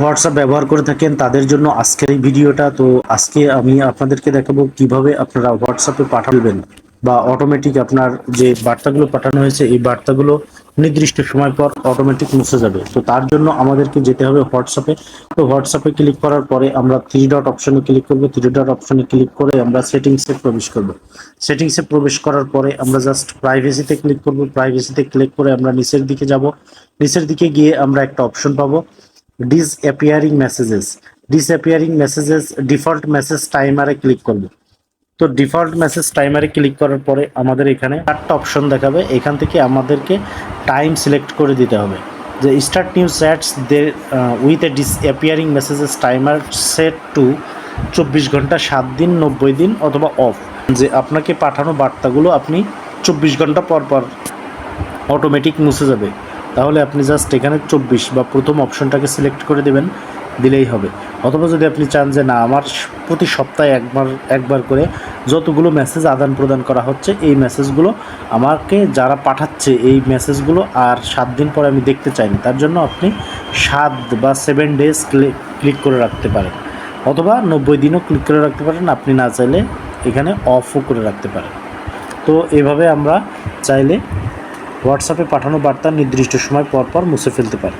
WhatsApp ব্যবহার করে থাকেন, তাদের জন্য আজকের এই ভিডিওটা। তো আজকে আমি আপনাদেরকে দেখাবো কীভাবে আপনারা হোয়াটসঅ্যাপে পাঠাবেন বা অটোমেটিক আপনার যে বার্তাগুলো পাঠানো হয়েছে, এই বার্তাগুলো নির্দিষ্ট সময় পর অটোমেটিক মুছে যাবে। তো তার জন্য আমাদেরকে যেতে হবে হোয়াটসঅ্যাপে তো হোয়াটসঅ্যাপে ক্লিক করার পরে আমরা থ্রি ডট অপশনে ক্লিক করব। থ্রি ডট অপশনে ক্লিক করে আমরা সেটিংসে প্রবেশ করব। সেটিংসে প্রবেশ করার পরে আমরা জাস্ট প্রাইভেসিতে ক্লিক করব। প্রাইভেসিতে ক্লিক করে আমরা নিচের দিকে যাব। নিচের দিকে গিয়ে আমরা একটা অপশন পাবো। Disappearing messages disappearing messages default message টাইমারে click করব। তো ডিফল্ট মেসেজ টাইমারে ক্লিক করার পরে আমাদের এখানে চারটা অপশন দেখাবে। এখান থেকে আমাদেরকে টাইম সিলেক্ট করে দিতে হবে। যে start new chats the with a disappearing messages timer set to চব্বিশ ঘণ্টা, সাত দিন, নব্বই দিন অথবা অফ যে আপনাকে পাঠানো বার্তাগুলো আপনি চব্বিশ ঘণ্টা পর পর অটোমেটিক মুছে যাবে। তাহলে আপনি জাস্ট এখানে চব্বিশ বা প্রথম অপশনটাকে সিলেক্ট করে দেবেন, দিলেই হবে। অথবা যদি আপনি চান যে না, আমার প্রতি সপ্তাহে একবার একবার করে যতগুলো মেসেজ আদান প্রদান করা হচ্ছে, এই মেসেজগুলো আমাকে যারা পাঠাচ্ছে, এই মেসেজগুলো আর সাত দিন পরে আমি দেখতে চাইনি, তার জন্য আপনি সাত বা সেভেন ডেজ ক্লিক করে রাখতে পারেন। অথবা নব্বই দিনও ক্লিক করে রাখতে পারেন, আপনি না চাইলে এখানে অফও করে রাখতে পারেন। তো এভাবে আমরা চাইলে হোয়াটসঅ্যাপে পাঠানো বার্তা নির্দিষ্ট সময় পর পর মুছে ফেলতে পারি।